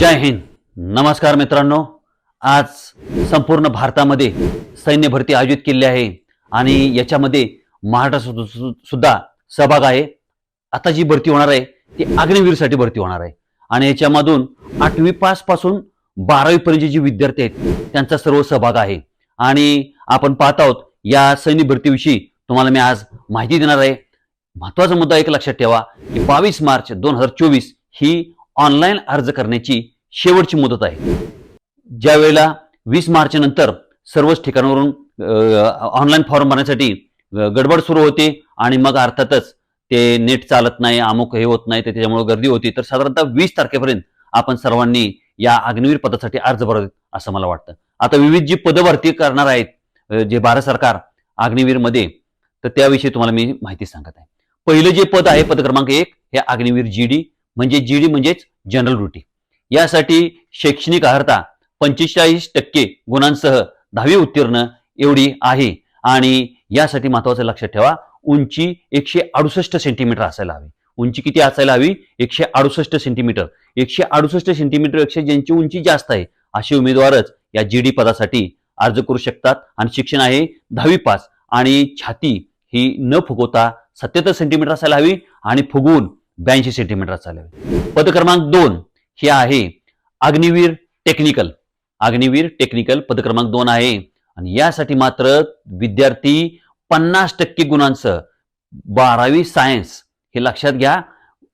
जय हिंद. नमस्कार मित्रांनो. आज संपूर्ण भारतामध्ये सैन्य भरती आयोजित केली आहे आणि याच्यामध्ये महाराष्ट्र सुद्धा सहभाग आहे. आता जी भरती होणार आहे ती अग्निवीरसाठी भरती होणार आहे. आणि याच्यामधून आठवी पासपासून बारावी पर्यंत जे विद्यार्थी आहेत त्यांचा सर्व सहभाग आहे. आणि आपण पाहत आहोत या सैन्य भरतीविषयी तुम्हाला मी आज माहिती देणार आहे. महत्त्वाचा मुद्दा एक लक्षात ठेवा की बावीस मार्च दोन हजार चोवीस ही ऑनलाईन अर्ज करण्याची शेवटची मुदत आहे. ज्या वेळेला वीस मार्च नंतर सर्वच ठिकाणावरून ऑनलाईन फॉर्म भरण्यासाठी गडबड सुरू होते आणि मग अर्थातच ते नेट चालत नाही अमुक हे होत नाही तर त्याच्यामुळे गर्दी होती. तर साधारणतः वीस तारखेपर्यंत आपण सर्वांनी या अग्निवीर पदासाठी अर्ज भरावेत असं मला वाटतं. आता विविध जी पदं भरती करणार आहेत जे भारत सरकार अग्निवीरमध्ये तर त्याविषयी तुम्हाला मी माहिती सांगत आहे. पहिलं जे पद आहे पद क्रमांक एक हे अग्निवीर जी डी. म्हणजे जी डी म्हणजेच जनरल रुटी यासाठी शैक्षणिक अर्हता पंचेचाळीस टक्के गुणांसह दहावी उत्तीर्ण एवढी आहे. आणि यासाठी महत्वाचं लक्षात ठेवा उंची एकशे अडुसष्ट सेंटीमीटर असायला हवी. उंची किती असायला हवी? एकशे अडुसष्ट सेंटीमीटर एकशे अडुसष्ट सेंटीमीटर एकशे ज्यांची उंची जास्त आहे असे उमेदवारच या जी डी पदासाठी अर्ज करू शकतात. आणि शिक्षण आहे दहावी पास. आणि छाती ही न फुगवता सत्याहत्तर सेंटीमीटर असायला हवी. आणि फुगवून ब्याऐंशी सेंटीमीटर असावे पद क्रमांक दोन हे आहे अग्निवीर टेक्निकल अग्निवीर टेक्निकल पद क्रमांक दोन आहे. आणि यासाठी मात्र विद्यार्थी पन्नास टक्के गुणांसह बारावी सायन्स हे लक्षात घ्या.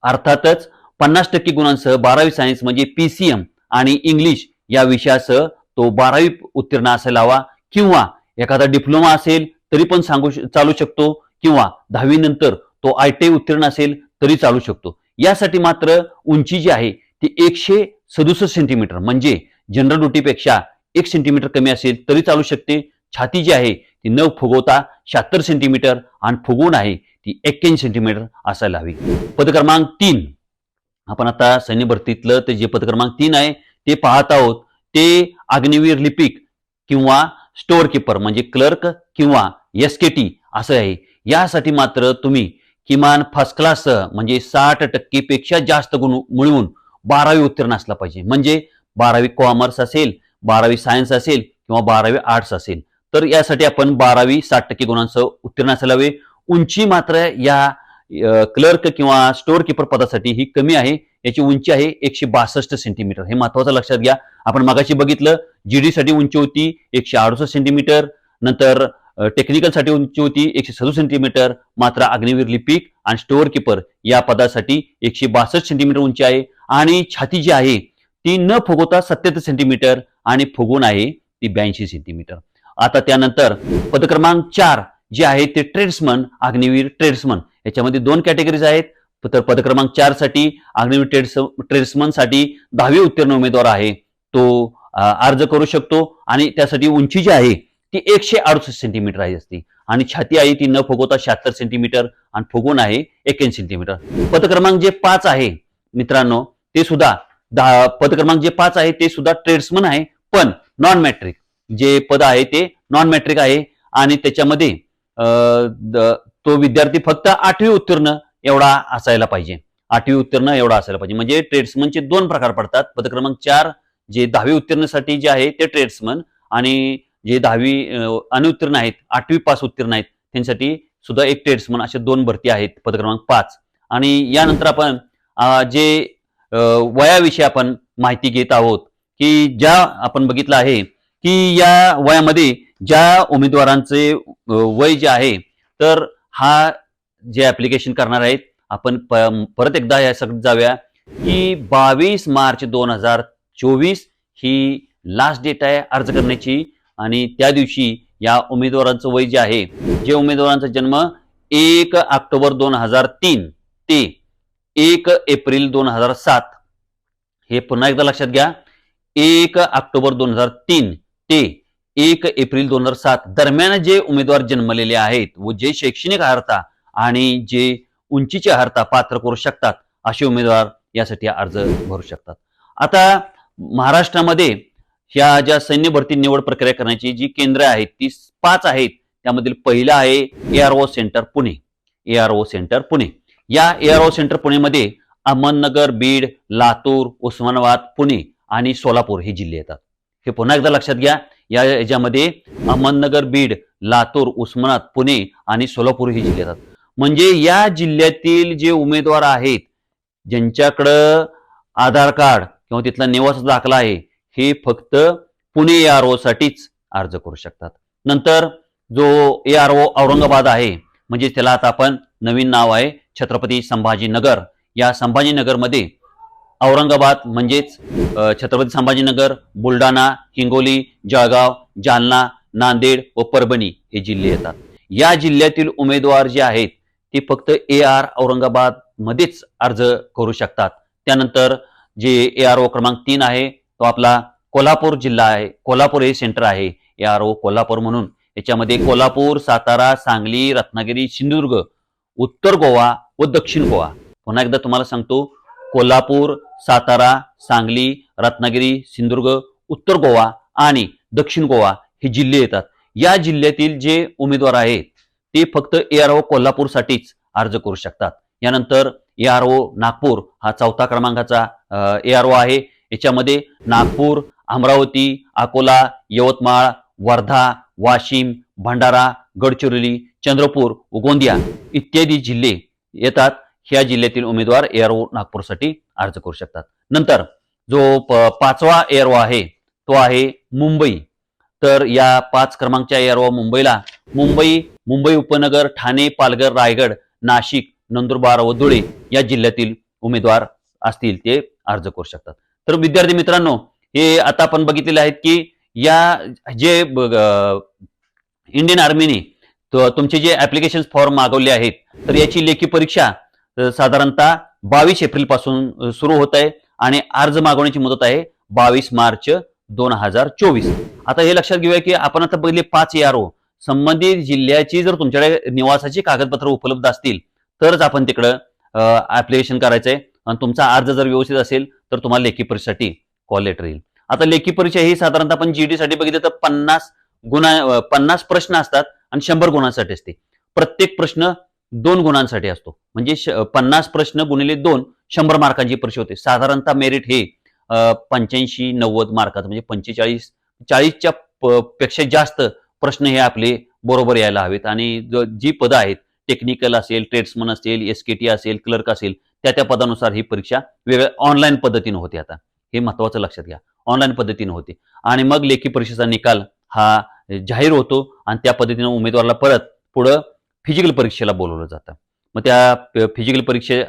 अर्थातच पन्नास टक्के गुणांसह बारावी सायन्स म्हणजे पीसीएम आणि इंग्लिश या विषयासह तो बारावी उत्तीर्ण असायला हवा. किंवा एखादा डिप्लोमा असेल तरी पण सांगू चालू शकतो. किंवा दहावी नंतर तो आय टी उत्तीर्ण असेल तरी चालू शकतो. यासाठी मात्र उंची जी आहे ती एकशे सदुसष्ट सेंटीमीटर म्हणजे जनरल ड्युटीपेक्षा एक सेंटीमीटर कमी असेल तरी चालू शकते. छाती जी आहे ती न फुगवता शहात्तर सेंटीमीटर आणि फुगवून आहे ती एक्क्याऐंशी सेंटीमीटर असायला हवी. पदक्रमांक तीन. आपण आता सैन्य भरतीतलं ते जे पदक्रमांक तीन आहे ते पाहत आहोत. ते अग्निवीर लिपिक किंवा स्टोअर किपर म्हणजे क्लर्क किंवा एस के टी असं आहे. यासाठी मात्र तुम्ही किमान फर्स्ट क्लास म्हणजे साठ टक्केपेक्षा जास्त गुण मिळवून बारावी उत्तीर्ण असला पाहिजे. म्हणजे बारावी कॉमर्स असेल बारावी सायन्स असेल किंवा बारावी आर्ट्स असेल. तर यासाठी आपण बारावी साठ टक्के गुणांसह उत्तीर्ण असायला हवे. उंची मात्र या क्लर्क किंवा स्टोअर किपर पदासाठी ही कमी आहे. याची उंची आहे एकशे बासष्ट सेंटीमीटर हे महत्वाचं लक्षात घ्या. आपण मागाशी बघितलं जीडीसाठी उंची होती एकशे अडुसष्ट सेंटीमीटर नंतर टेक्निकलसाठी उंची होती एकशे सदुसष्ट सेंटीमीटर मात्र अग्निवीर लिपिक आणि स्टोअर किपर या पदासाठी एकशे बासष्ट सेंटीमीटर उंची आहे. आणि छाती जी आहे ती न फुगवता सत्याहत्तर सेंटीमीटर आणि फुगून आहे ती ब्याऐंशी सेंटीमीटर आता त्यानंतर पदक्रमांक चार जे आहे ते ट्रेड्समन अग्निवीर ट्रेड्समन याच्यामध्ये दोन कॅटेगरीज आहेत. तर पदक्रमांक चारसाठी अग्निवीर ट्रेड्स ट्रेड्समनसाठी दहावी उत्तीर्ण उमेदवार आहे. तो अर्ज करू शकतो. आणि त्यासाठी उंची जी आहे ती एकशे अडुसष्ट सेंटीमीटर आहे असती आणि छाती आहे ती न फुगवता शहात्तर सेंटीमीटर आणि फुगवून आहे एक्याऐंशी सेंटीमीटर पदक्रमांक जे पाच आहे मित्रांनो ते सुद्धा दहा पदक्रमांक जे पाच आहे ते सुद्धा ट्रेड्समन आहे पण नॉन मॅट्रिक जे पद आहे ते नॉन मॅट्रिक आहे आणि त्याच्यामध्ये तो विद्यार्थी फक्त आठवी उत्तीर्ण एवढा असायला पाहिजे. आठवी उत्तीर्ण एवढा असायला पाहिजे. म्हणजे ट्रेड्समनचे दोन प्रकार पडतात. पदक्रमांक चार जे दहावी उत्तीर्णसाठी जे आहे ते ट्रेड्समन आणि जे दहावी अनुत्तीर्ण आहेत आठवी पास उत्तीर्ण आहेत त्यांच्यासाठी सुद्धा एक ट्रेड्समन असे दोन भरती आहेत पद क्रमांक पाच. आणि यानंतर आपण जे वयाविषयी आपण माहिती घेत आहोत की ज्या आपण बघितलं आहे की या वयामध्ये ज्या उमेदवारांचे वय जे आहे तर हा जे ऍप्लिकेशन करणार आहेत आपण प- परत एकदा या सगळं जाऊया की बावीस मार्च दोन हजार चोवीस ही लास्ट डेट आहे अर्ज करण्याची. आणि त्या दिवशी या उमेदवारांचं वय जे आहे जे उमेदवारांचा जन्म एक ऑक्टोबर दोन हजार तीन ते एक एप्रिल दोन हजार सात. हे पुन्हा एकदा लक्षात घ्या. एक ऑक्टोबर दोन हजार तीन ते एक एप्रिल दोन हजार सात दरम्यान जे उमेदवार जन्मलेले आहेत व जे शैक्षणिक अर्हता आणि जे उंचीची अर्हता पात्र करू शकतात असे उमेदवार यासाठी अर्ज भरू शकतात. आता महाराष्ट्रामध्ये ह्या ज्या सैन्य भरती निवड प्रक्रिया करण्याची जी केंद्र आहेत ती पाच आहेत. त्यामधील पहिलं आहे A R O centre Pune. A R O centre Pune. या ए आर ओ सेंटर पुणेमध्ये अहमदनगर बीड लातूर उस्मानाबाद पुणे आणि सोलापूर हे जिल्हे येतात. हे पुन्हा एकदा लक्षात घ्या. या याच्यामध्ये अहमदनगर बीड लातूर उस्मानाबाद पुणे आणि सोलापूर हे जिल्हे येतात. म्हणजे या जिल्ह्यातील जे उमेदवार आहेत ज्यांच्याकडं आधार कार्ड किंवा तिथला निवास दाखला आहे हे फक्त पुणे आर साठीच अर्ज करू शकतात. नंतर जो ए आर ओ औरंगाबाद आहे म्हणजे त्याला आता आपण नवीन नाव आहे छत्रपती संभाजीनगर. या संभाजीनगरमध्ये औरंगाबाद म्हणजेच छत्रपती संभाजीनगर बुलढाणा हिंगोली जळगाव जालना नांदेड व परभणी हे जिल्हे येतात. या जिल्ह्यातील उमेदवार जे आहेत ते फक्त ए आर औरंगाबाद मध्येच अर्ज करू शकतात. त्यानंतर जे ए आर ओ क्रमांक तीन आहे तो आपला कोल्हापूर जिल्हा आहे. कोल्हापूर हे सेंटर आहे. ए आर ओ कोल्हापूर म्हणून. याच्यामध्ये कोल्हापूर सातारा सांगली रत्नागिरी सिंधुदुर्ग उत्तर गोवा व दक्षिण गोवा. पुन्हा एकदा तुम्हाला सांगतो. कोल्हापूर सातारा सांगली रत्नागिरी सिंधुदुर्ग उत्तर गोवा आणि दक्षिण गोवा हे जिल्हे येतात. या जिल्ह्यातील जे उमेदवार आहेत ते फक्त ए आर ओ कोल्हापूरसाठीच अर्ज करू शकतात. यानंतर ए आर ओ नागपूर हा चौथा क्रमांकाचा ए आर ओ आहे. याच्यामध्ये नागपूर अमरावती अकोला यवतमाळ वर्धा वाशिम भंडारा गडचिरोली चंद्रपूर व गोंदिया इत्यादी जिल्हे येतात. ह्या जिल्ह्यातील उमेदवार ए नागपूरसाठी अर्ज करू शकतात. नंतर जो पाचवा ए आहे तो आहे मुंबई. तर या पाच क्रमांकच्या ए मुंबईला मुंबई मुंबई उपनगर ठाणे पालघर रायगड नाशिक नंदुरबार व धुळे या जिल्ह्यातील उमेदवार असतील ते अर्ज करू शकतात. तर विद्यार्थी मित्रांनो हे आता आपण बघितलेले आहेत की या जे इंडियन आर्मीने तुमचे जे ऍप्लिकेशन फॉर्म मागवले आहेत तर याची लेखी परीक्षा साधारणतः बावीस एप्रिलपासून सुरू होत आहे आणि अर्ज मागवण्याची मुदत आहे बावीस मार्च दोन हजार चोवीस. आता हे लक्षात घेऊया की आपण आता बघितले पाच ए संबंधित जिल्ह्याची जर तुमच्याकडे निवासाची कागदपत्र उपलब्ध असतील तरच आपण तिकडं ऍप्लिकेशन करायचंय. आणि तुमचा अर्ज जर व्यवस्थित असेल तर तुम्हाला लेखी परीक्षेसाठी कॉल लेटर येईल. आता लेखी परीक्षा ही साधारणतः आपण जीडी साठी बघितलं तर पन्नास गुणा पन्नास प्रश्न असतात आणि शंभर गुणांसाठी असते. प्रत्येक प्रश्न दोन गुणांसाठी असतो. म्हणजे पन्नास प्रश्न गुणिले दोन शंभर मार्कांची परीक्षा होते. साधारणतः मेरिट हे पंच्याऐंशी नव्वद मार्काचं म्हणजे पंचेचाळीस चाळीसच्या पेक्षा जास्त प्रश्न हे आपले बरोबर यायला हवेत. आणि जी पदं आहेत टेक्निकल असेल ट्रेड्समन असेल एस के टी असेल क्लर्क असेल त्या त्या पदानुसार ही परीक्षा वेगळ्या ऑनलाईन पद्धतीने होते आता. हे महत्वाचं लक्षात घ्या. ऑनलाईन पद्धतीने होते. आणि मग लेखी परीक्षेचा निकाल हा जाहीर होतो आणि त्या पद्धतीनं उमेदवाराला परत पुढं फिजिकल परीक्षेला बोलवलं जातं. मग त्या फिजिकल परीक्षे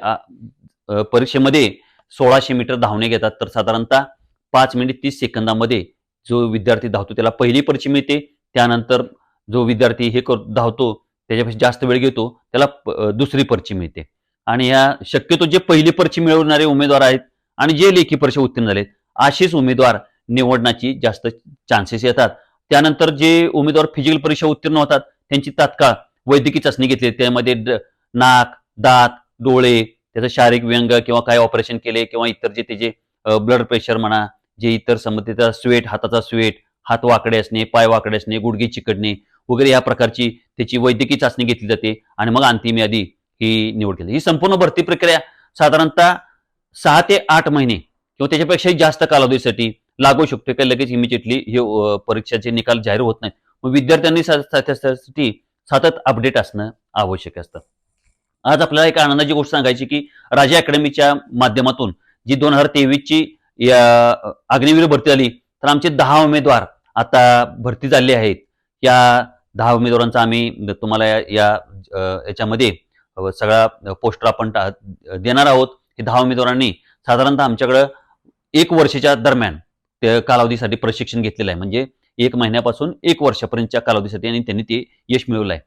परीक्षेमध्ये सोळाशे मीटर धावणे घेतात. तर साधारणतः पाच मिनिट तीस सेकंदामध्ये जो विद्यार्थी धावतो त्याला पहिली पर्ची मिळते. त्यानंतर जो विद्यार्थी हे कर धावतो त्याच्यापेक्षा जास्त वेळ घेतो त्याला दुसरी पर्ची मिळते. आणि या शक्यतो जे पहिली पर्ची मिळवणारे उमेदवार आहेत आणि जे लेखी परीक्षा उत्तीर्ण झालेत असेच उमेदवार निवडण्याची जास्त चान्सेस येतात. त्यानंतर जे उमेदवार फिजिकल परीक्षा उत्तीर्ण होतात त्यांची तात्काळ वैद्यकीय चाचणी घेतली. त्यामध्ये नाक दात डोळे त्याचं शारीरिक व्यंग किंवा काय ऑपरेशन केले किंवा इतर जे त्याचे ब्लड प्रेशर म्हणा जे इतर संबंधित स्वेट हाताचा स्वेट हात वाकडे असणे पाय वाकडे असणे गुडघे चिकटणे वगैरे या प्रकारची त्याची वैद्यकीय चाचणी घेतली जाते. आणि मग अंतिम यादी ही निवड केली. ही संपूर्ण भरती प्रक्रिया साधारणतः सहा ते आठ महिने किंवा त्याच्यापेक्षाही जास्त कालावधीसाठी लागू शकतो. का लगेच इमिजिएटली हे परीक्षाचे निकाल जाहीर होत नाहीत. मग विद्यार्थ्यांनी त्यासाठी सतत अपडेट असणं आवश्यक असतं. आज आपल्याला एक आनंदाची गोष्ट सांगायची की राजा अकॅडमीच्या माध्यमातून जी दोन हजार तेवीसची या अग्निवीर भरती झाली तर आमचे दहा उमेदवार आता भरती झाले आहेत. या दहा उमेदवारांचा आम्ही तुम्हाला या- या याच्यामध्ये सगळा पोस्टर आपण टा- देणार आहोत हे दहा उमेदवारांनी साधारणतः आमच्याकडं एक वर्षाच्या दरम्यान त्या कालावधीसाठी प्रशिक्षण घेतलेलं आहे. म्हणजे एक महिन्यापासून एक वर्षापर्यंतच्या कालावधीसाठी आणि त्यांनी ते यश मिळवलं आहे.